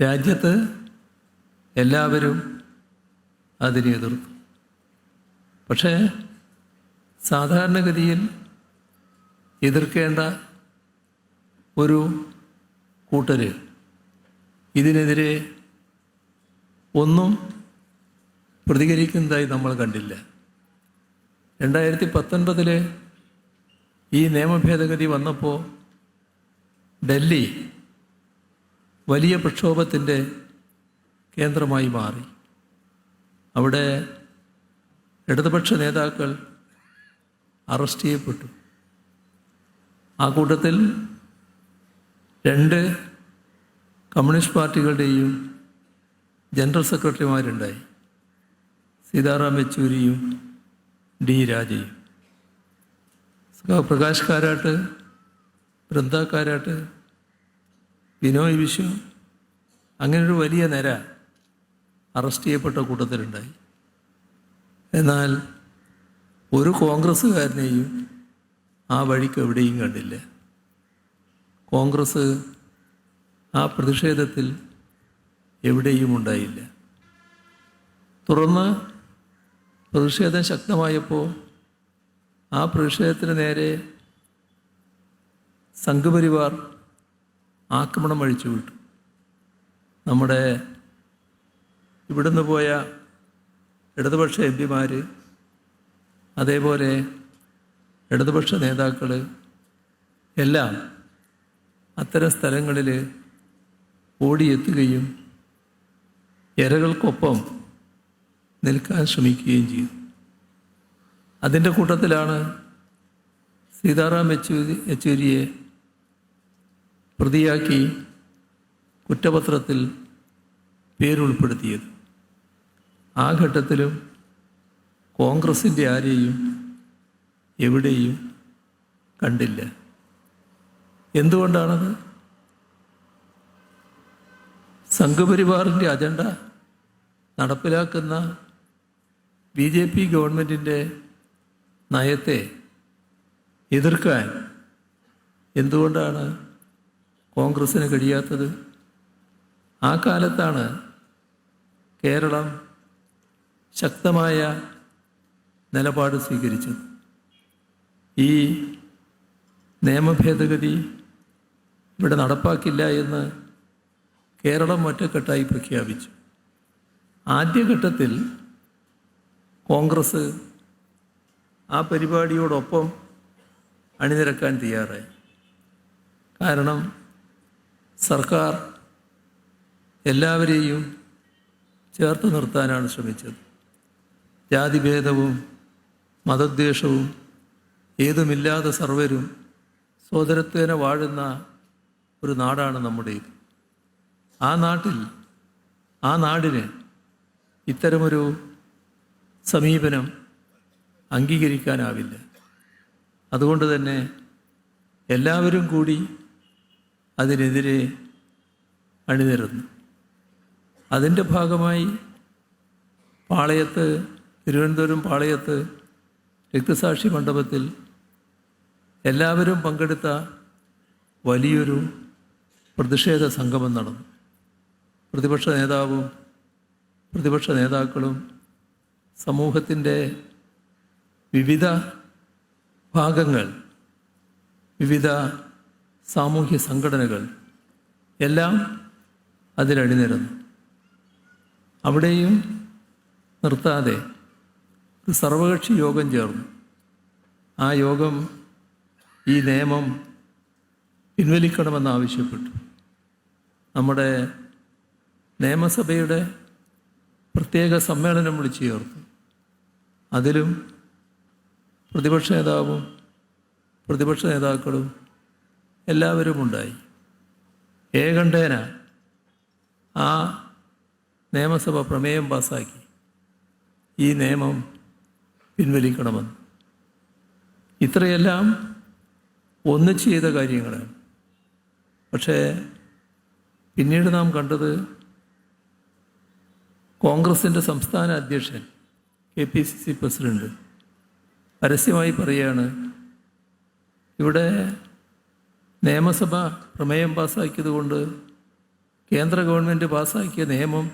രാജ്യത്ത് എല്ലാവരും അതിനെ എതിർത്തു. പക്ഷേ സാധാരണഗതിയിൽ എതിർക്കേണ്ട ഒരു കൂട്ടര് ഇതിനെതിരെ ഒന്നും പ്രതികരിക്കുന്നതായി നമ്മൾ കണ്ടില്ല. രണ്ടായിരത്തി പത്തൊൻപതിൽ ഈ നിയമഭേദഗതി വന്നപ്പോൾ ഡൽഹി വലിയ പ്രക്ഷോഭത്തിന്റെ കേന്ദ്രമായി മാറി. അവിടെ ഇടതുപക്ഷ നേതാക്കൾ അറസ്റ്റ് ചെയ്യപ്പെട്ടു. ആ കൂട്ടത്തിൽ രണ്ട് കമ്മ്യൂണിസ്റ്റ് പാർട്ടികളുടെയും ജനറൽ സെക്രട്ടറിമാരുണ്ടായി. സീതാറാം യെച്ചൂരിയും ഡി രാജയും. പ്രകാശ് കാരാട്ട് ബൃന്ദ കാരാട്ട് ബിനോയ് വിശ്വം അങ്ങനൊരു വലിയ നിര അറസ്റ്റ് ചെയ്യപ്പെട്ട കൂട്ടത്തിലുണ്ടായി. എന്നാൽ ഒരു കോൺഗ്രസ്സുകാരനെയും ആ വഴിക്ക് എവിടെയും കണ്ടില്ല. കോൺഗ്രസ് ആ പ്രതിഷേധത്തിൽ എവിടെയും ഉണ്ടായില്ല. തുടർന്ന് പ്രതിഷേധം ശക്തമായപ്പോൾ ആ പ്രതിഷേധത്തിന് നേരെ സംഘപരിവാർ ആക്രമണം അഴിച്ചു വിട്ടു. നമ്മുടെ ഇവിടുന്ന് പോയ ഇടതുപക്ഷ എം പിമാർ അതേപോലെ ഇടതുപക്ഷ നേതാക്കൾ എല്ലാം അത്തരം സ്ഥലങ്ങളിൽ ഓടിയെത്തുകയും ഇരകൾക്കൊപ്പം നിൽക്കാൻ ശ്രമിക്കുകയും ചെയ്തു. അതിന്റെ കൂട്ടത്തിലാണ് സീതാറാം യെച്ചൂരി യെച്ചൂരിയെ പ്രതിയാക്കി കുറ്റപത്രത്തിൽ പേരുൾപ്പെടുത്തിയത്. ആ ഘട്ടത്തിലും കോൺഗ്രസിന്റെ ആരെയും എവിടെയും കണ്ടില്ല. എന്തുകൊണ്ടാണത്? സംഘപരിവാറിന്റെ അജണ്ട നടപ്പിലാക്കുന്ന ബി ജെ പി ഗവൺമെന്റിന്റെ നയത്തെ എതിർക്കാൻ എന്തുകൊണ്ടാണ് കോൺഗ്രസ്സിന് കഴിയാത്തത് ആ കാലത്താണ് കേരളം ശക്തമായ നിലപാട് സ്വീകരിച്ചത്. ഈ നിയമഭേദഗതി ഇവിടെ നടപ്പാക്കില്ല എന്ന് കേരളം ഒറ്റക്കെട്ടായി പ്രഖ്യാപിച്ചു. ആദ്യഘട്ടത്തിൽ കോൺഗ്രസ് ആ പരിപാടിയോടൊപ്പം അണിനിരക്കാൻ തയ്യാറായി. കാരണം സർക്കാർ എല്ലാവരെയും ചേർത്ത് നിർത്താനാണ് ശ്രമിച്ചത്. ജാതിഭേദവും മതദ്വേഷവും ഏതുമില്ലാതെ സർവരും സോദരത്വേന വാഴുന്ന ഒരു നാടാണ് നമ്മുടേത് ആ നാട്ടിൽ ആ നാടിന് ഇത്തരമൊരു സമീപനം അംഗീകരിക്കാനാവില്ല. അതുകൊണ്ട് തന്നെ എല്ലാവരും കൂടി അതിനെതിരെ അണിനിരന്നു. അതിന്റെ ഭാഗമായി പാളയത്ത് തിരുവനന്തപുരം പാളയത്ത് രക്തസാക്ഷി മണ്ഡപത്തിൽ എല്ലാവരും പങ്കെടുത്ത വലിയൊരു പ്രതിഷേധ സംഗമം നടന്നു. പ്രതിപക്ഷ നേതാവും പ്രതിപക്ഷ നേതാക്കളും സമൂഹത്തിന്റെ വിവിധ ഭാഗങ്ങൾ വിവിധ സാമൂഹ്യ സംഘടനകൾ എല്ലാം അതിലണിനിരന്നു അവിടെയും നിർത്താതെ ഒരു സർവകക്ഷി യോഗം ചേർന്നു. ആ യോഗം ഈ നിയമം പിൻവലിക്കണമെന്നാവശ്യപ്പെട്ടു. നമ്മുടെ നിയമസഭയുടെ പ്രത്യേക സമ്മേളനം വിളിച്ചു ചേർത്തു. അതിലും പ്രതിപക്ഷ നേതാവും പ്രതിപക്ഷ നേതാക്കളും എല്ലാവരും ഉണ്ടായി. ഏകണ്ഠേന ആ നിയമസഭ പ്രമേയം പാസാക്കി. ഈ നിയമം പിൻവലിക്കണമെന്ന്. ഇത്രയെല്ലാം ഒന്നിച്ച് ചെയ്ത കാര്യങ്ങളാണ്. പക്ഷേ പിന്നീട് നാം കണ്ടത് കോൺഗ്രസിന്റെ സംസ്ഥാന അധ്യക്ഷൻ K P C C president പരസ്യമായി പറയുകയാണ് ഇവിടെ നിയമസഭ പ്രമേയം പാസ്സാക്കിയത് കൊണ്ട് കേന്ദ്ര ഗവൺമെന്റ് പാസ്സാക്കിയ നിയമം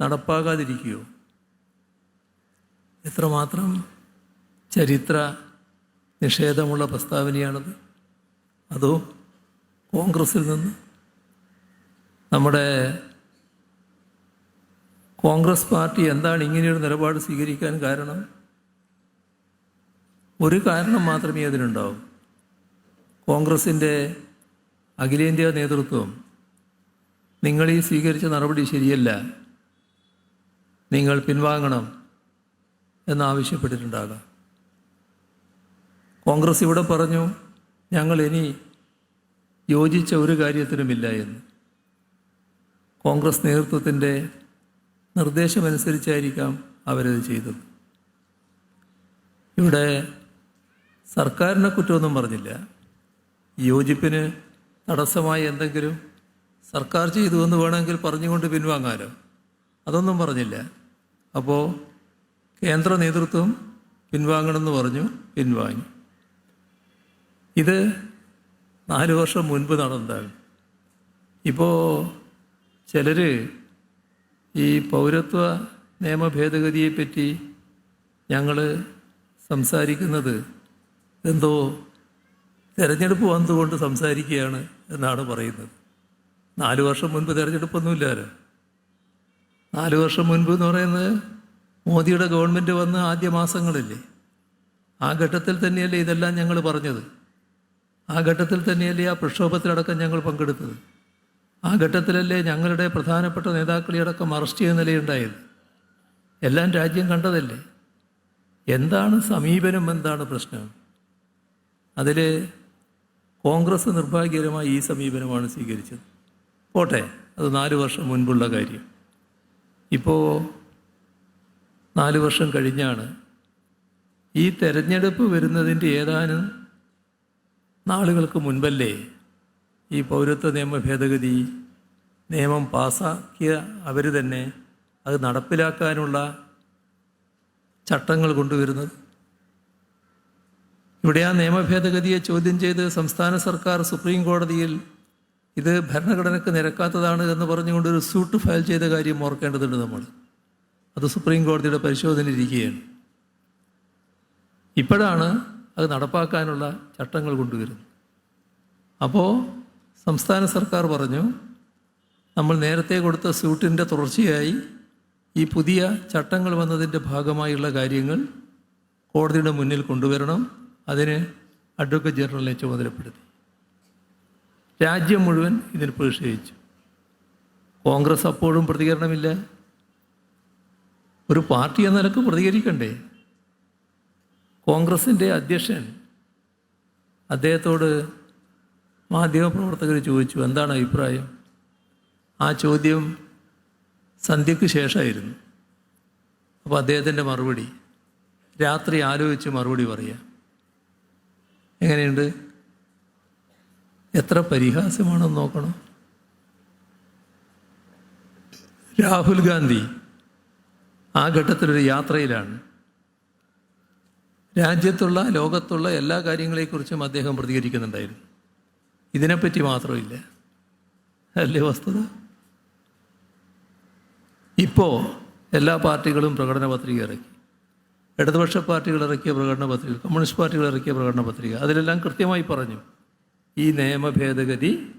നടപ്പാകാതിരിക്കുകയോ എത്രമാത്രം ചരിത്ര നിഷേധമുള്ള പ്രസ്താവനയാണത്? അതോ കോൺഗ്രസിൽ നിന്ന്? നമ്മുടെ കോൺഗ്രസ് പാർട്ടി എന്താണ് ഇങ്ങനെയൊരു നിലപാട് സ്വീകരിക്കാൻ കാരണം? ഒരു കാരണം മാത്രമേ അതിനുണ്ടാവൂ. കോൺഗ്രസിന്റെ അഖിലേന്ത്യാ നേതൃത്വം നിങ്ങൾ ഈ സ്വീകരിച്ച നടപടി ശരിയല്ല. നിങ്ങൾ പിൻവാങ്ങണം എന്നാവശ്യപ്പെട്ടിട്ടുണ്ടാകാം. കോൺഗ്രസ് ഇവിടെ പറഞ്ഞു ഞങ്ങൾ ഇനി യോജിച്ച ഒരു കാര്യത്തിനുമില്ല എന്ന്. കോൺഗ്രസ് നേതൃത്വത്തിന്റെ നിർദ്ദേശമനുസരിച്ചായിരിക്കാം അവരത് ചെയ്തത്. ഇവിടെ സർക്കാരിനെ കുറ്റമൊന്നും പറഞ്ഞില്ല. യോജിപ്പിന് തടസ്സമായി എന്തെങ്കിലും സർക്കാർ ചെയ്തു എന്ന് വേണമെങ്കിൽ പറഞ്ഞുകൊണ്ട് പിൻവാങ്ങാലോ? അതൊന്നും പറഞ്ഞില്ല. അപ്പോൾ കേന്ദ്ര നേതൃത്വം പിൻവാങ്ങണമെന്ന് പറഞ്ഞു പിൻവാങ്ങി. ഇത് നാല് വർഷം മുൻപ് നടന്നതാണ്. ഇപ്പോൾ ചിലർ ഈ പൗരത്വ നിയമ ഭേദഗതിയെപ്പറ്റി ഞങ്ങൾ സംസാരിക്കുന്നത് എന്തോ തെരഞ്ഞെടുപ്പ് വന്നുകൊണ്ട് സംസാരിക്കുകയാണ് എന്നാണ് പറയുന്നത്. നാല് വർഷം മുൻപ് തെരഞ്ഞെടുപ്പൊന്നുമില്ലല്ലോ നാല് വർഷം മുൻപ് എന്ന് പറയുന്നത് മോദിയുടെ ഗവൺമെന്റ് വന്ന ആദ്യ മാസങ്ങളില്ലേ? ആ ഘട്ടത്തിൽ തന്നെയല്ലേ ഇതെല്ലാം ഞങ്ങൾ പറഞ്ഞത്. ആ ഘട്ടത്തിൽ തന്നെയല്ലേ ആ പ്രക്ഷോഭത്തിലടക്കം ഞങ്ങൾ പങ്കെടുത്തത്. ആ ഘട്ടത്തിലല്ലേ ഞങ്ങളുടെ പ്രധാനപ്പെട്ട നേതാക്കളെ അടക്കം അറസ്റ്റ് ചെയ്യുന്ന നിലയുണ്ടായത്. എല്ലാം രാജ്യം കണ്ടതല്ലേ? എന്താണ് സമീപനം? എന്താണ് പ്രശ്നം? അതിൽ കോൺഗ്രസ് നിർഭാഗ്യകരമായി ഈ സമീപനമാണ് സ്വീകരിച്ചത്. പോട്ടെ അത് നാല് വർഷം മുൻപുള്ള കാര്യം. ഇപ്പോൾ നാല് വർഷം കഴിഞ്ഞാണ് ഈ തെരഞ്ഞെടുപ്പ് വരുന്നതിന്റെ ഏതാനും നാളുകൾക്ക് മുൻപല്ലേ ഈ പൗരത്വ നിയമ ഭേദഗതി നിയമം പാസാക്കിയ അവർ തന്നെ അത് നടപ്പിലാക്കാനുള്ള ചട്ടങ്ങൾ കൊണ്ടുവരുന്നത്? ഇവിടെ ആ നിയമ ഭേദഗതിയെ ചോദ്യം ചെയ്ത് സംസ്ഥാന സർക്കാർ സുപ്രീം കോടതിയിൽ ഇത് ഭരണഘടനയ്ക്ക് നിരക്കാത്തതാണ് എന്ന് പറഞ്ഞുകൊണ്ട് ഒരു സ്യൂട്ട് ഫയൽ ചെയ്ത കാര്യം ഓർക്കേണ്ടതുണ്ട് നമ്മൾ. അത് സുപ്രീം കോടതിയുടെ പരിശോധന ഇരിക്കുകയാണ്. ഇപ്പോഴാണ് അത് നടപ്പാക്കാനുള്ള ചട്ടങ്ങൾ കൊണ്ടുവരുന്നത്. അപ്പോൾ സംസ്ഥാന സർക്കാർ പറഞ്ഞു നമ്മൾ നേരത്തെ കൊടുത്ത സ്യൂട്ടിന്റെ തുടർച്ചയായി ഈ പുതിയ ചട്ടങ്ങൾ വന്നതിന്റെ ഭാഗമായുള്ള കാര്യങ്ങൾ കോടതിയുടെ മുന്നിൽ കൊണ്ടുവരണം. അതിന് അഡ്വക്കേറ്റ് ജനറലിനെ ചുമതലപ്പെടുത്തി. രാജ്യം മുഴുവൻ ഇതിന് പ്രതിഷേധിച്ചു. കോൺഗ്രസ് അപ്പോഴും പ്രതികരണമില്ല. ഒരു പാർട്ടി എന്ന നിലയ്ക്ക് പ്രതികരിക്കണ്ടേ? കോൺഗ്രസിന്റെ അധ്യക്ഷൻ അദ്ദേഹത്തോട് മാധ്യമപ്രവർത്തകർ ചോദിച്ചു എന്താണ് അഭിപ്രായം? ആ ചോദ്യം സന്ധ്യയ്ക്ക് ശേഷമായിരുന്നു. അപ്പോൾ അദ്ദേഹത്തിന്റെ മറുപടി രാത്രി ആലോചിച്ച് മറുപടി പറയാം. എങ്ങനെയുണ്ട്? എത്ര പരിഹാസ്യമാണെന്ന് നോക്കണം. രാഹുൽ ഗാന്ധി ആ ഘട്ടത്തിലൊരു യാത്രയിലാണ്. രാജ്യത്തുള്ള ലോകത്തുള്ള എല്ലാ കാര്യങ്ങളെക്കുറിച്ചും അദ്ദേഹം പ്രതികരിക്കുന്നുണ്ടായിരുന്നു. ഇതിനെപ്പറ്റി മാത്രമില്ല. അല്ലേ വസ്തുത? ഇപ്പോൾ എല്ലാ പാർട്ടികളും പ്രകടന പത്രിക ഇറക്കി. ഇടതുപക്ഷ പാർട്ടികൾ ഇറക്കിയ പ്രകടന പത്രിക കമ്മ്യൂണിസ്റ്റ് പാർട്ടികൾ ഇറക്കിയ പ്രകടന പത്രിക അതിലെല്ലാം കൃത്യമായി പറഞ്ഞു. ഈ നിയമ ഭേദഗതി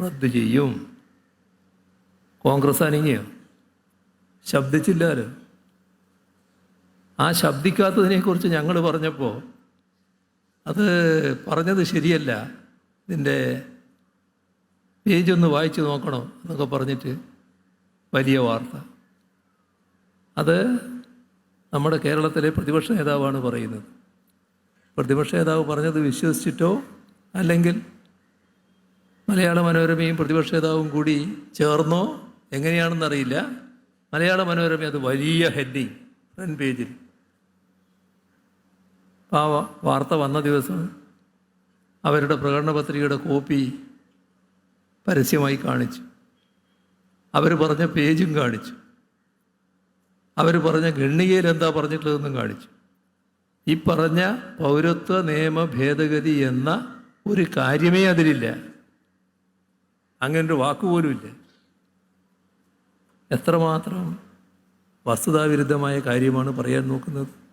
റദ്ദു ചെയ്യും. കോൺഗ്രസ് അനങ്ങിയോ? ശബ്ദിച്ചില്ലാലോ ആ ശബ്ദിക്കാത്തതിനെക്കുറിച്ച് ഞങ്ങൾ പറഞ്ഞപ്പോൾ അത് പറഞ്ഞത് ശരിയല്ല. ഇതിന്റെ പേജ് ഒന്ന് വായിച്ചു നോക്കണം എന്നൊക്കെ പറഞ്ഞിട്ട് വലിയ വാർത്ത. അത് നമ്മുടെ കേരളത്തിലെ പ്രതിപക്ഷ നേതാവാണ് പറയുന്നത്. പ്രതിപക്ഷ നേതാവ് പറഞ്ഞത് വിശ്വസിച്ചിട്ടോ അല്ലെങ്കിൽ മലയാള മനോരമയും പ്രതിപക്ഷ നേതാവും കൂടി ചേർന്നോ എങ്ങനെയാണെന്നറിയില്ല. മലയാള മനോരമ അത് വലിയ ഹെഡിങ് ഫ്രണ്ട് പേജിൽ ആ വാർത്ത വന്ന ദിവസം അവരുടെ പ്രകടന പത്രികയുടെ കോപ്പി പരസ്യമായി കാണിച്ചു. അവർ പറഞ്ഞ പേജും കാണിച്ചു. അവർ പറഞ്ഞ ഗണ്ണികയിൽ എന്താ പറഞ്ഞിട്ടുള്ളതെന്നും കാണിച്ചു. ഈ പറഞ്ഞ പൗരത്വ നിയമ ഭേദഗതി എന്ന ഒരു കാര്യമേ അതിലില്ല. അങ്ങനെ ഒരു വാക്കുപോലുമില്ല എത്രമാത്രം വസ്തുതാവിരുദ്ധമായ കാര്യമാണ് പറയാൻ നോക്കുന്നത്?